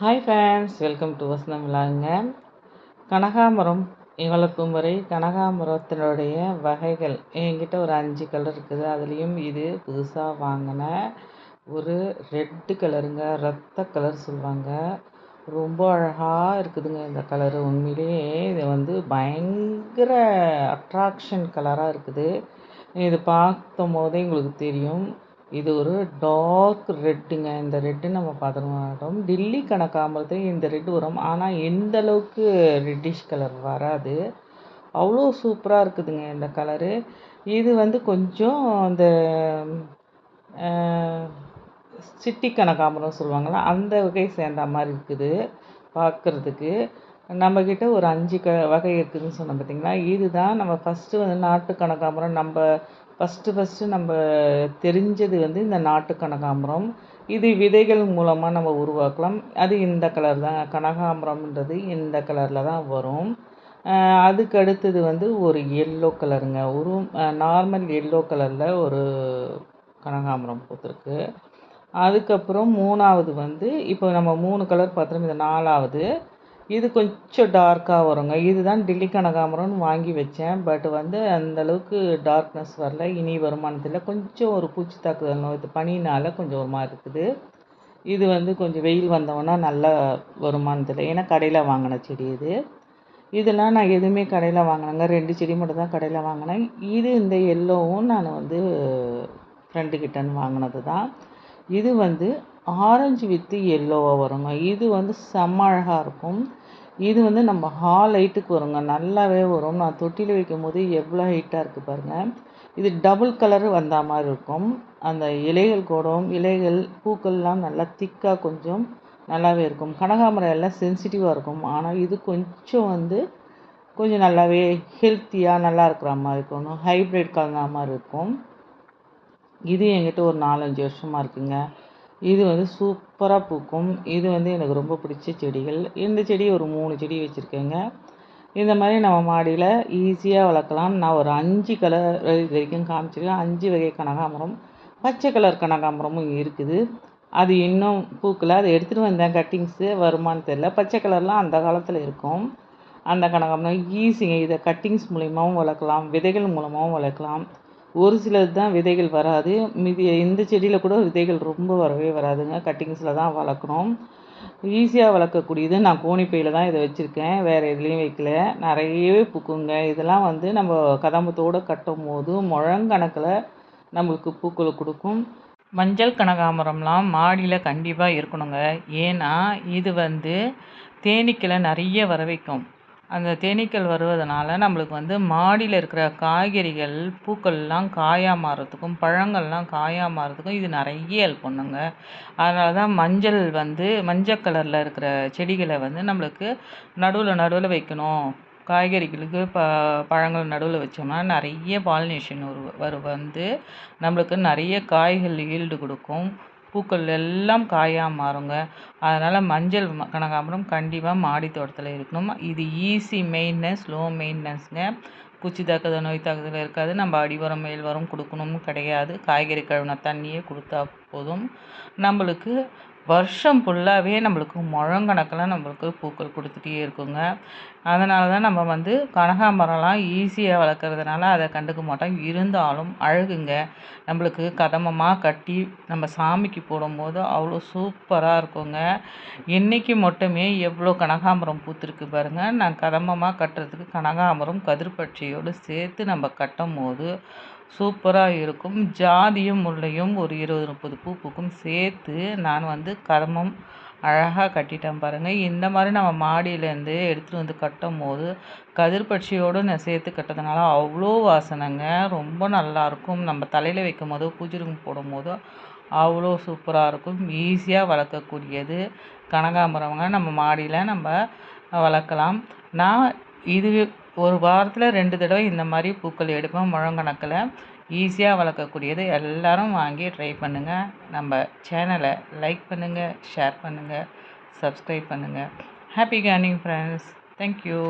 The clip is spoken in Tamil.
ஹாய் ஃபேன்ஸ் வெல்கம் டு வசனம் விழாங்க கனகாமரம் வளர்க்கும் முறை கனகாமரத்தினுடைய வகைகள் என்கிட்ட ஒரு அஞ்சு கலர் இருக்குது. அதுலேயும் இது புதுசாக வாங்கின ஒரு ரெட்டு கலருங்க ரத்த கலர் சொல்லுவாங்க. ரொம்ப அழகாக இருக்குதுங்க இந்த கலரு உண்மையிலேயே இது வந்து பயங்கர அட்ராக்ஷன் கலராக இருக்குது. இது பார்க்கும் போதே உங்களுக்கு தெரியும். இது ஒரு டார்க் ரெட்டுங்க இந்த ரெட்டு நம்ம பார்த்துருவோம் டில்லி கணக்காமறது இந்த ரெட்டு வரும். ஆனால் எந்த அளவுக்கு ரெட்டிஷ் கலர் வராது. அவ்வளோ சூப்பராக இருக்குதுங்க இந்த கலரு இது வந்து கொஞ்சம் அந்த சிட்டி கனகாம்பரம் சொல்லுவாங்கள்ல அந்த வகை சேர்ந்த மாதிரி இருக்குது பார்க்குறதுக்கு நம்மக்கிட்ட ஒரு அஞ்சு க வகை இருக்குதுன்னு சொன்னோம் பார்த்திங்களா இதுதான் நம்ம ஃபஸ்ட்டு வந்து நாட்டு கனகாம்பரம். நம்ம ஃபஸ்ட்டு ஃபஸ்ட்டு நம்ம தெரிஞ்சது வந்து இந்த நாட்டு கனகாம்பரம். இது விதைகள் மூலமாக நம்ம உருவாக்கலாம். அது இந்த கலர் தான். கனகாம்பரம்ன்றது இந்த கலரில் தான் வரும். அதுக்கு அடுத்தது வந்து ஒரு எல்லோ கலருங்க ஒரு நார்மல் எல்லோ கலரில் ஒரு கனகாம்பரம் பூத்துருக்கு. அதுக்கப்புறம் மூணாவது வந்து இப்போ நம்ம மூணு கலர் பார்த்துருக்கோம். இது நாலாவது இது கொஞ்சம் டார்க்காக வருங்க. இதுதான் டில்லி கனகாமரம்னு வாங்கி வச்சேன். பட் வந்து அந்தளவுக்கு டார்க்னஸ் வரல. இனி வருமானத்தில் கொஞ்சம் ஒரு பூச்சி தாக்குதல் நோய் பனினால் கொஞ்சம் ஒரு மாதிரி இருக்குது. இது வந்து கொஞ்சம் வெயில் வந்தோன்னா நல்லா வருமானத்தில். ஏன்னா கடையில் வாங்கின செடி இது. இதெல்லாம் நான் எதுவுமே கடையில் வாங்கினேங்க. ரெண்டு செடி மட்டும் தான் கடையில் வாங்கினேன். இது இந்த எல்லோவும் நான் வந்து ஃப்ரெண்டுக்கிட்டேன்னு வாங்கினது தான். இது வந்து ஆரஞ்சு வித்து எல்லோவாக வருங்க. இது வந்து செம்ம அழகாக இருக்கும். இது வந்து நம்ம ஹால் ஹைட்டுக்கு வருங்க. நல்லாவே வரும். நான் தொட்டியில் வைக்கும் போது எவ்வளோ ஹைட்டாக இருக்குது பாருங்கள் இது டபுள் கலர் வந்த மாதிரி இருக்கும். அந்த இலைகள் கூடம். இலைகள் பூக்கள்லாம் நல்லா திக்காக கொஞ்சம் நல்லாவே இருக்கும். கனகாமரம் எல்லாம் சென்சிட்டிவாக இருக்கும். ஆனால் இது கொஞ்சம் வந்து கொஞ்சம் நல்லாவே ஹெல்த்தியாக நல்லா இருக்கிற மாதிரி இருக்கணும். ஹைப்ரிட் கலந்த மாதிரி இருக்கும். இது என்கிட்ட ஒரு நாலஞ்சு வருஷமாக இருக்குங்க. இது வந்து சூப்பராக பூக்கும். இது வந்து எனக்கு ரொம்ப பிடிச்ச செடிகள். இந்த செடி ஒரு மூணு செடி வச்சுருக்கேங்க. இந்த மாதிரி நம்ம மாடியில் ஈஸியாக வளர்க்கலாம். நான் ஒரு அஞ்சு கலர் இது வரைக்கும் காமிச்சிருக்கேன். அஞ்சு வகை கனகாமரம் பச்சை கலர் கனகாமரமும் இருக்குது. அது இன்னும் பூக்கலை. அதை எடுத்துகிட்டு வந்தேன். கட்டிங்ஸு வருமானு தெரில பச்சை கலர்லாம் அந்த காலத்தில் இருக்கும். அந்த கனகாமரம் ஈஸிங்க. இதை கட்டிங்ஸ் மூலியமாகவும் வளர்க்கலாம். விதைகள் மூலமாகவும் வளர்க்கலாம். ஒரு சிலது தான் விதைகள் வராது. மீதி இந்த செடியில் கூட விதைகள் ரொம்ப வரவே வராதுங்க. கட்டிங்ஸில் தான் வளர்க்கணும். ஈஸியாக வளர்க்கக்கூடியது. நான் கோணிப்பையில் தான் இதை வச்சுருக்கேன். வேறு எதுலேயும் வைக்கல. நிறையவே பூக்குங்க. இதெல்லாம் வந்து நம்ம கதம்பத்தோடு கட்டும் போது முழங்கணக்கில் நம்மளுக்கு பூக்களை கொடுக்கும். மஞ்சள் கனகாமரம்லாம் மாடியில் கண்டிப்பாக இருக்கணுங்க. ஏன்னா இது வந்து தேனீக்களை நிறைய வர வைக்கும் அந்த தேனீக்கள் வருவதனால நம்மளுக்கு வந்து மாடியில் இருக்கிற காய்கறிகள் பூக்கள்லாம் காயாக மாறுறதுக்கும் பழங்கள்லாம் காயாக மாறுறதுக்கும் இது நிறைய ஹெல்ப் பண்ணுங்க. அதனால தான் மஞ்சள் வந்து மஞ்சள் கலரில் இருக்கிற செடிகளை வந்து நம்மளுக்கு நடுவில் நடுவில் வைக்கணும். காய்கறிகளுக்கு ப பழங்கள் நடுவில் வச்சோம்னா நிறைய பாலினேஷன் வரு வந்து நம்மளுக்கு நிறைய காய்கள் ஈல்டு கொடுக்கும். பூக்கள் எல்லாம் காயாக மாறுங்க. அதனால் மஞ்சள் கனகாம்பரம் கண்டிப்பாக மாடி தோட்டத்தில் இருக்கணும். இது ஈஸி மெயின்டெனன்ஸ் லோ மெயின்டெனன்ஸுங்க பூச்சி தாக்குதல் நோய் தாக்குதல் இருக்காது. நம்ம அடிவரம் மேல் வரம் கொடுக்கணும்னு கிடையாது. காய்கறி கழுவின தண்ணியே கொடுத்தா போதும். நம்மளுக்கு வருஷம் ஃபுல்லாகவே நம்மளுக்கு முழங்கணக்கில் நம்மளுக்கு பூக்கள் கொடுத்துட்டே இருக்குங்க. அதனால தான் நம்ம வந்து கனகாம்பரம்லாம் ஈஸியாக வளர்க்குறதுனால அதை கண்டுக்க மாட்டோம். இருந்தாலும் அழகுங்க. நம்மளுக்கு கதமமாக கட்டி நம்ம சாமிக்கு போடும்போது அவ்வளோ சூப்பராக இருக்குங்க. இன்றைக்கி மட்டுமே எவ்வளோ கனகாம்பரம் பூத்துருக்கு பாருங்கள் நான் கதமமாக கட்டுறதுக்கு கனகாம்பரம் கதிர்பட்சியோடு சேர்த்து நம்ம கட்டும் போது சூப்பராக இருக்கும். ஜாதியும் முல்லையும் ஒரு இருபது முப்பது பூ பூக்கும் சேர்த்து நான் வந்து கதமம் அழகாக கட்டிட்டேன் பாருங்கள் இந்த மாதிரி நம்ம மாடியிலேருந்து எடுத்துகிட்டு வந்து கட்டும் போது கதிர்பட்சியோடு நான் சேர்த்து கட்டதுனால அவ்வளோ வாசனைங்க. ரொம்ப நல்லாயிருக்கும் நம்ம தலையில் வைக்கும் போதோ பூஜை போடும் போதோ அவ்வளோ சூப்பராக இருக்கும். ஈஸியாக வளர்க்கக்கூடியது. கனகாம்பரங்க நம்ம மாடியில் நம்ம வளர்க்கலாம். நான் இது ஒரு வாரத்தில் ரெண்டு தடவை இந்த மாதிரி பூக்கள் எடுப்பேன் முழங்கணக்கில். ஈஸியாக வளர்க்கக்கூடியது. எல்லோரும் வாங்கி ட்ரை பண்ணுங்கள் நம்ம சேனலை லைக் பண்ணுங்கள் ஷேர் பண்ணுங்கள் சப்ஸ்கிரைப் பண்ணுங்கள் ஹாப்பி கேர்னிங் ஃப்ரெண்ட்ஸ் தேங்க்யூ